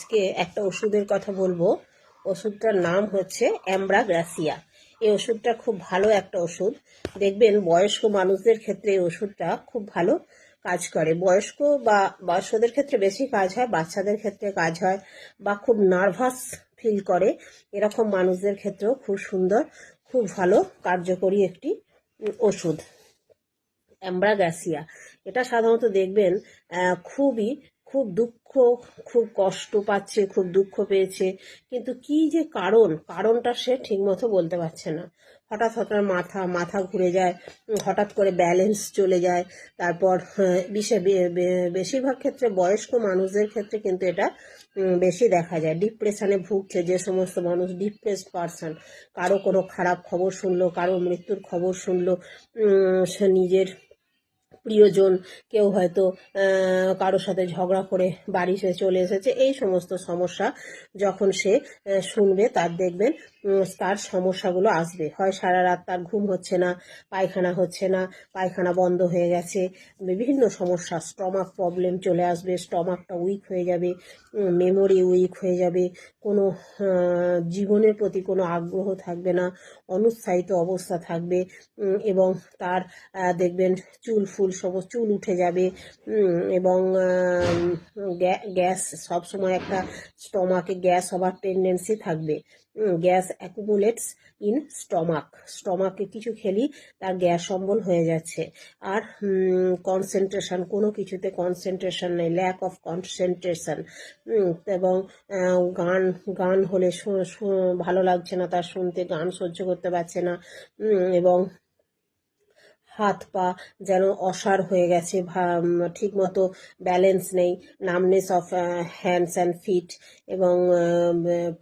আজকে একটা ওষুধের কথা বলব। ওষুধটার নাম হচ্ছে অ্যাম্ব্রাগ্রাসিয়া। এই ওষুধটা খুব ভালো একটা ওষুধ। দেখবেন বয়স্ক মানুষদের ক্ষেত্রে এই ওষুধটা খুব ভালো কাজ করে। বয়স্ক বা বয়স্কদের ক্ষেত্রে বেশি কাজ হয়, বাচ্চাদের ক্ষেত্রে কাজ হয় বা খুব নার্ভাস ফিল করে। এরকম মানুষদের ক্ষেত্রেও খুব সুন্দর, খুব ভালো কার্যকরী একটি ওষুধ। অ্যাম্ব্রাগ্যাসিয়া এটা সাধারণত দেখবেন খুবই খুব দুঃখ, খুব কষ্ট পাচ্ছে, খুব দুঃখ পেয়েছে। কিন্তু কি যে কারণ? কারণটা সে ঠিকমতো বলতে পারছে না। হঠাৎ হঠাৎ মাথা মাথা ঘুরে যায়, হঠাৎ করে ব্যালেন্স চলে যায়। তারপর বে- বেশিরভাগ ক্ষেত্রে বয়স্ক মানুষদের ক্ষেত্রে কিন্তু এটা বেশি দেখা যায়। ডিপ্রেশনে ভুগছে যে সমস্ত মানুষ ডিপ্রেসড পারসন কারও কোনো খারাপ খবর শুনলো, কারও মৃত্যুর খবর শুনলো সে নিজের প্রিয়জন, কেউ হয়তো কারোর সাথে ঝগড়া করে বাড়ি সে চলে এসেছে, এই সমস্ত সমস্যা যখন সে শুনবে তার দেখবেন তার সমস্যাগুলো আসবে। হয় সারা রাত তার ঘুম হচ্ছে না, পায়খানা হচ্ছে না, পায়খানা বন্ধ হয়ে গেছে, বিভিন্ন সমস্যা স্টমাক প্রবলেম চলে আসবে স্টমাকটা উইক হয়ে যাবে মেমোরি উইক হয়ে যাবে, কোনো জীবনের প্রতি কোনো আগ্রহ থাকবে না, অনুৎসাহিত অবস্থা থাকবে এবং তার দেখবেন চুল ফুল সব চুল উঠে যাবে। এবং গ্যাস, সবসময় একটা স্টমাকে, গ্যাস হবার টেন্ডেন্সি থাকবে। গ্যাস অ্যাকুমুলেটস ইন স্টমাক স্টমাকে কিছু খেলি তার গ্যাস অম্বল হয়ে যাচ্ছে। আর কনসেন্ট্রেশন কোনো কিছুতে কনসেন্ট্রেশন নেই ল্যাক অফ কনসেন্ট্রেশন এবং গান গান হলে ভালো লাগছে না, তার শুনতে, গান সহ্য করতে পারছে না। এবং হাত পা যেন অসাড় হয়ে গেছে ঠিক মতো ব্যালেন্স নেই numbness of hands and feet এবং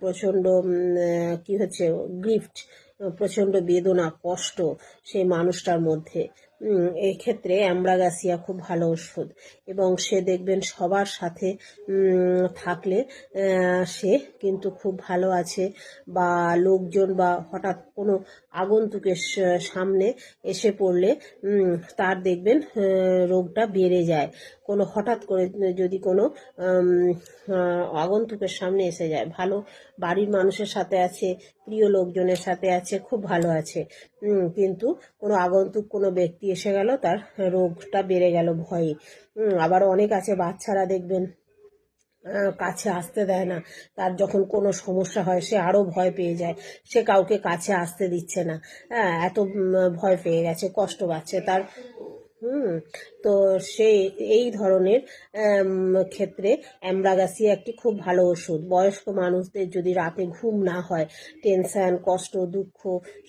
প্রচণ্ড কি হচ্ছে গ্রিফট প্রচণ্ড বেদনা, কষ্ট সেই মানুষটার মধ্যে। উম, এই ক্ষেত্রে অ্যাম্ব্রাগাসিয়া খুব ভালো ওষুধ এবং সে দেখবেন সবার সাথে থাকলে সে কিন্তু খুব ভালো আছে বা লোকজন বা হঠাৎ কোনো আগন্তুকের সামনে এসে পড়লে তার দেখবেন রোগটা বেড়ে যায়। কোনো হঠাৎ করে যদি কোনো আগন্তুকের সামনে এসে যায় ভালো বাড়ির মানুষের সাথে আছে প্রিয় লোকজনের সাথে আছে খুব ভালো আছে। কিন্তু কোনো আগন্তুক কোনো ব্যক্তি এসে গেল, তার রোগটা বেড়ে গেল ভয়ে। আবার অনেক আছে, বাচ্চারা দেখবেন কাছে আসতে দেয় না। তার যখন কোনো সমস্যা হয়, সে আরও ভয় পেয়ে যায়। সে কাউকে কাছে আসতে দিচ্ছে না। হ্যাঁ এত ভয় পেয়ে গেছে, কষ্ট পাচ্ছে। তার হুম তো সে এই ধরনের ক্ষেত্রে অ্যাম্ব্রাগাসি একটি খুব ভালো ওষুধ। বয়স্ক মানুষদের যদি রাতে ঘুম না হয় টেনশান কষ্ট দুঃখ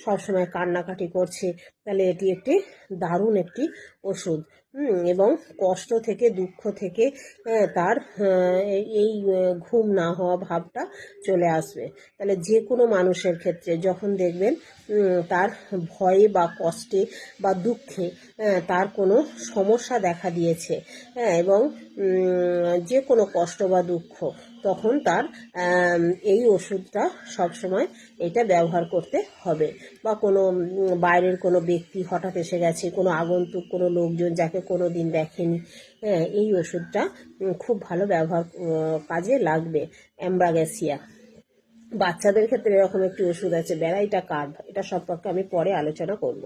সবসময় কান্নাকাটি করছে তাহলে এটি একটি দারুণ একটি ওষুধ। এবং কষ্ট থেকে দুঃখ থেকে তার এই এই, ঘুম না হওয়া ভাবটা চলে আসবে। তাহলে যে কোনো মানুষের ক্ষেত্রে যখন দেখবেন তার ভয়ে বা কষ্টে বা দুঃখে তার কোনো সমস্যা দেখা দিয়েছে হ্যাঁ এবং যে কোনো কষ্ট বা দুঃখ, তখন তার এই ওষুধটা সবসময় এটা ব্যবহার করতে হবে। বা কোনো বাইরের কোনো ব্যক্তি হঠাৎ এসে গেছে, কোনো আগন্তুক, কোনো লোকজন যাকে কোনো দিন দেখেনি হ্যাঁ এই ওষুধটা খুব ভালো ব্যবহার কাজে লাগবে। অ্যাম্ব্রাগেসিয়া। বাচ্চাদের ক্ষেত্রে এরকম একটি ওষুধ আছে ব্যারাইটা কার্ভ এটা সম্পর্কে আমি পরে আলোচনা করব।